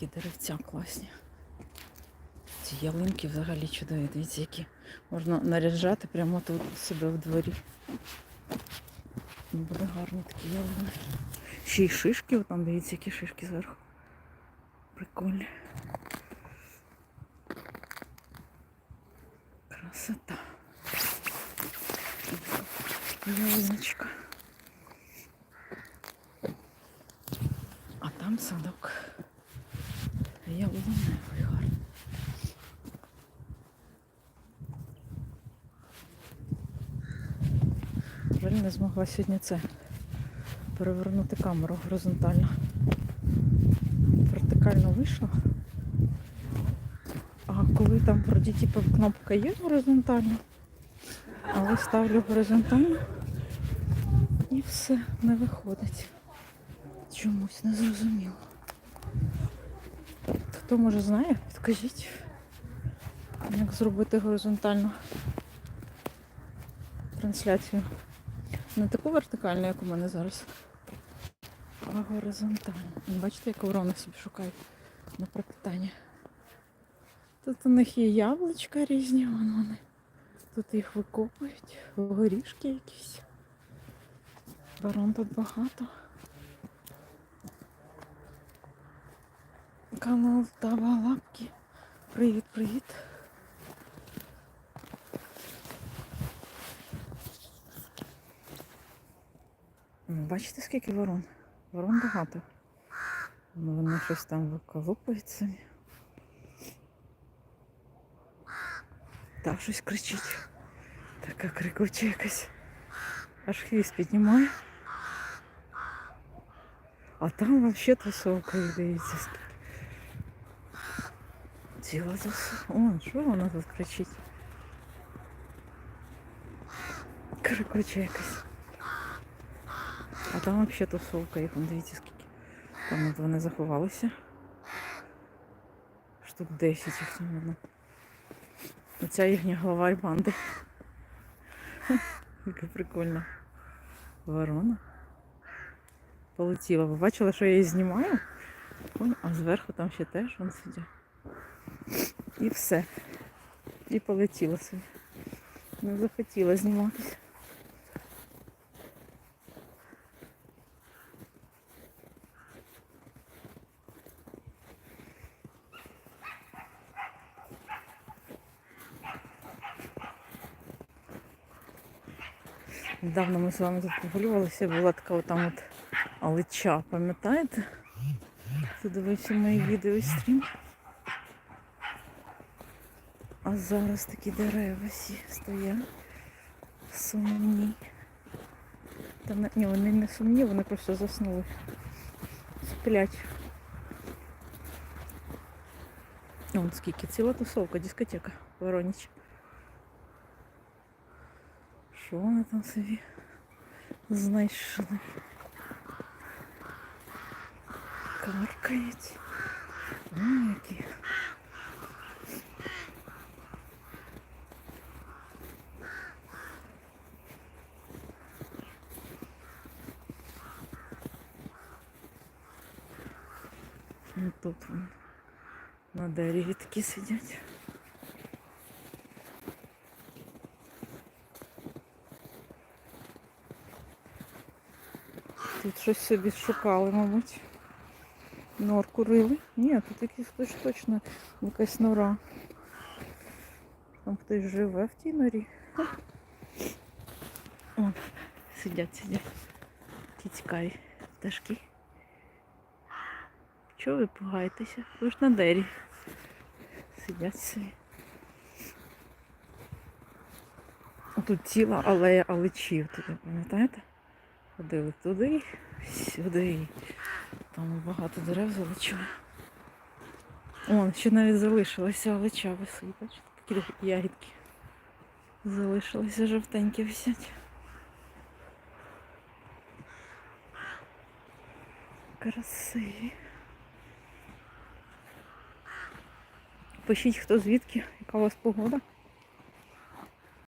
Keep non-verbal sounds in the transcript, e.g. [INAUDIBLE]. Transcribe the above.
Які деревця класні. Ці ялинки взагалі чудові. Дивіться, які можна наряджати прямо тут у себе в дворі. Буде гарні такі ялини. Ще й шишки, там дивіться, які шишки зверху. Прикольні. Красота. Ялиночка. А там садок. Ялиневий гарний. Жаль, не змогла сьогодні це перевернути камеру горизонтально. Вертикально вийшло. А коли там вроді типу, кнопка є горизонтально, але ставлю горизонтально і все не виходить. Чомусь не зрозуміло. Хто може знає, підкажіть, як зробити горизонтальну трансляцію. Не таку вертикальну, як у мене зараз, а горизонтальну. Бачите, як ворони собі шукають на пропитання. Тут у них є яблучка різні, вон вони. Тут їх викопують, горішки якісь. Ворон тут багато. Канал Тава Лапки. Привіт, привіт. Ну, Бачите, скільки ворон? Ворон багато. Ну, Вони щось там виколупують самі. Та щось кричить. Така крикуча якась. Аж хвіст піднімає. А там взагалі тусовка, дивіться скільки. О, що вона тут кричить? Крикуча якась. А там взагалі тусовка, їх дивіться скільки. Там от вони заховалися. Штук 10 їх там видно. Оця їхня главарь банди. Яка [LAUGHS] прикольна. Ворона. Полетіла. Ви бачили, що я її знімаю? А зверху там ще теж вон сидять. І все. І полетіла собі. Не захотіла зніматися. Недавно ми з вами тут прогулювалися, була така отам от алича, пам'ятаєте? Хто дивився мої відео стрім. А зараз такі дерева всі стоять. Сумні. Та не, ні, вони не сумні, вони просто заснули. Сплять. Вон скільки ціла тусовка, дискотека Вороніч. Що вони там собі знайшли? Каркають. Ну, які. Ну, тут вон на дереві такі сидять. Тут щось собі шукали, мабуть. Норку рили. Ні, тут хтось точно якась нора. Там хтось живе в тій норі. О, сидять, сидять. Ті цікаві пташки. Чого ви пугаєтеся? Ви ж на дері. Сидять собі. Тут ціла алея алечів, туди, пам'ятаєте? Ходили туди, сюди. Там багато дерев залечили. О, ще навіть залишилася алеча висить. Бачите, такі ягідки. Залишилися жовтенькі висять. Красиві. Пишіть, хто звідки, яка у вас погода.